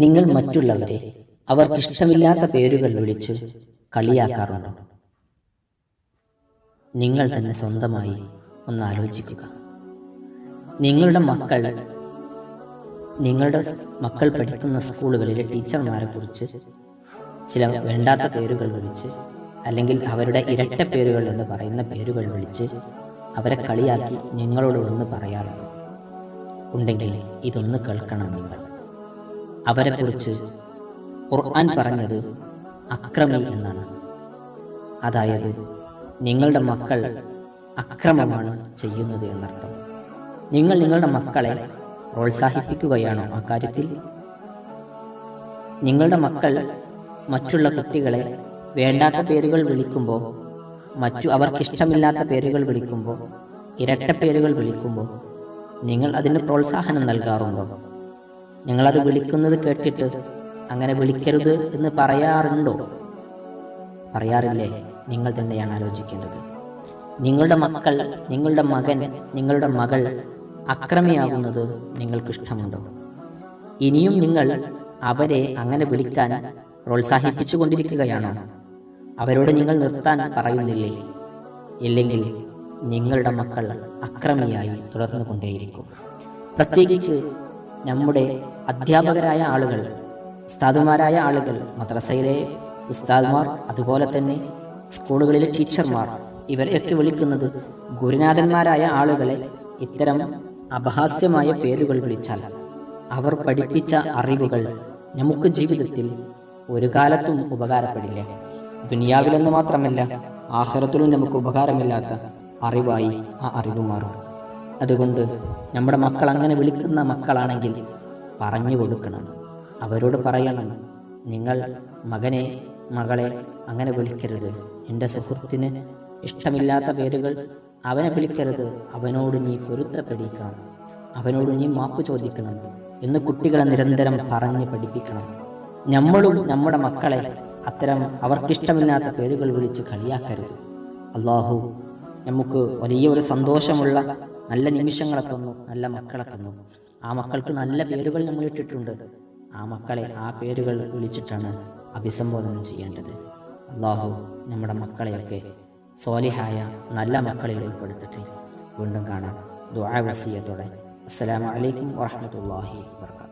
നിങ്ങൾ മറ്റുള്ളവരെ അവർക്കിഷ്ടമില്ലാത്ത പേരുകൾ വിളിച്ച് കളിയാക്കാറുണ്ടോ? നിങ്ങൾ തന്നെ സ്വന്തമായി ഒന്ന് ആലോചിക്കുക. നിങ്ങളുടെ മക്കൾ നിങ്ങളുടെ മക്കൾ പഠിക്കുന്ന സ്കൂളുകളിലെ ടീച്ചർമാരെ കുറിച്ച് ചില വേണ്ടാത്ത പേരുകൾ വിളിച്ച് അല്ലെങ്കിൽ അവരുടെ ഇരട്ട പേരുകൾ എന്ന് പറയുന്ന പേരുകൾ വിളിച്ച് അവരെ കളിയാക്കി നിങ്ങളോട് ഒന്ന് പറയാറുണ്ട്? ഉണ്ടെങ്കിൽ ഇതൊന്ന് കേൾക്കണം നിങ്ങൾ. അവരെക്കുറിച്ച് ഖുർആൻ പറഞ്ഞത് അക്രമി എന്നാണ്. അതായത് നിങ്ങളുടെ മക്കൾ അക്രമമാണ് ചെയ്യുന്നത് എന്നർത്ഥം. നിങ്ങൾ നിങ്ങളുടെ മക്കളെ പ്രോത്സാഹിപ്പിക്കുകയാണോ ആ കാര്യത്തിൽ? നിങ്ങളുടെ മക്കൾ മറ്റുള്ള കുട്ടികളെ വേണ്ടാത്ത പേരുകൾ വിളിക്കുമ്പോൾ മറ്റു അവർക്കിഷ്ടമില്ലാത്ത പേരുകൾ വിളിക്കുമ്പോൾ ഇരട്ട പേരുകൾ വിളിക്കുമ്പോൾ നിങ്ങൾ അതിന് പ്രോത്സാഹനം നൽകാറുണ്ടോ? നിങ്ങളത് വിളിക്കുന്നത് കേട്ടിട്ട് അങ്ങനെ വിളിക്കരുത് എന്ന് പറയാറുണ്ടോ? പറയാറില്ലേ? നിങ്ങൾ തന്നെയാണ് ആലോചിക്കേണ്ടത്. നിങ്ങളുടെ മക്കൾ നിങ്ങളുടെ മകൻ നിങ്ങളുടെ മകൾ അക്രമിയാകുന്നത് നിങ്ങൾക്കിഷ്ടമുണ്ടോ? ഇനിയും നിങ്ങൾ അവരെ അങ്ങനെ വിളിക്കാൻ പ്രോത്സാഹിപ്പിച്ചു കൊണ്ടിരിക്കുകയാണോ അവരോട് നിങ്ങൾ നിർത്താൻ പറയുന്നില്ലേ? ഇല്ലെങ്കിൽ നിങ്ങളുടെ മക്കൾ അക്രമിയായി തുടർന്നു കൊണ്ടേയിരിക്കും പ്രത്യേകിച്ച് നമ്മുടെ അധ്യാപകരായ ആളുകൾ ഉസ്താദുമാരായ ആളുകൾ മദ്രസയിലെ ഉസ്താദ്മാർ അതുപോലെ തന്നെ സ്കൂളുകളിലെ ടീച്ചർമാർ ഇവരെയൊക്കെ വിളിക്കുന്നത് ഗുരുനാഥന്മാരായ ആളുകളെ ഇത്തരം അപഹാസ്യമായ പേരുകൾ വിളിച്ചാൽ അവർ പഠിപ്പിച്ച അറിവുകൾ നമുക്ക് ജീവിതത്തിൽ ഒരു കാലത്തും ഉപകാരപ്പെടില്ല. ദുനിയാവിലെന്ന് മാത്രമല്ല ആഹ്റത്തിലും നമുക്ക് ഉപകാരമില്ലാത്ത അറിവായി ആ അറിവ് മാറും. അതുകൊണ്ട് നമ്മുടെ മക്കൾ അങ്ങനെ വിളിക്കുന്ന മക്കളാണെങ്കിൽ പറഞ്ഞു കൊടുക്കണം. അവരോട് പറയണം നിങ്ങൾ മകനെ മകളെ അങ്ങനെ വിളിക്കരുത്. എന്റെ സുഹൃത്തിന് ഇഷ്ടമില്ലാത്ത പേരുകൾ അവനെ വിളിക്കരുത്. അവനോട് നീ പൊരുത്തപ്പെടിക്കണം അവനോട് നീ മാപ്പ് ചോദിക്കണം എന്ന് കുട്ടികളെ നിരന്തരം പറഞ്ഞ് പഠിപ്പിക്കണം. നമ്മളും നമ്മുടെ മക്കളെ അത്തരം അവർക്കിഷ്ടമില്ലാത്ത പേരുകൾ വിളിച്ച് കളിയാക്കരുത്. അള്ളാഹു നമുക്ക് വലിയ ഒരു സന്തോഷമുള്ള നല്ല നിമിഷങ്ങളെ തന്നു നല്ല മക്കളെ തന്നു. ആ മക്കൾക്ക് നല്ല പേരുകൾ നമ്മൾ ഇട്ടിട്ടുണ്ട്. ആ മക്കളെ ആ പേരുകൾ വിളിച്ചിട്ടാണ് അഭിസംബോധന ചെയ്യേണ്ടത്. അള്ളാഹു നമ്മുടെ മക്കളെയൊക്കെ സോലിഹായ നല്ല മക്കളിൽ ഉൾപ്പെടുത്തട്ടെ. വീണ്ടും കാണാം. ദുആ വസിയത്തോടെ. അസ്സലാമു അലൈക്കും വബറകാതുഹു.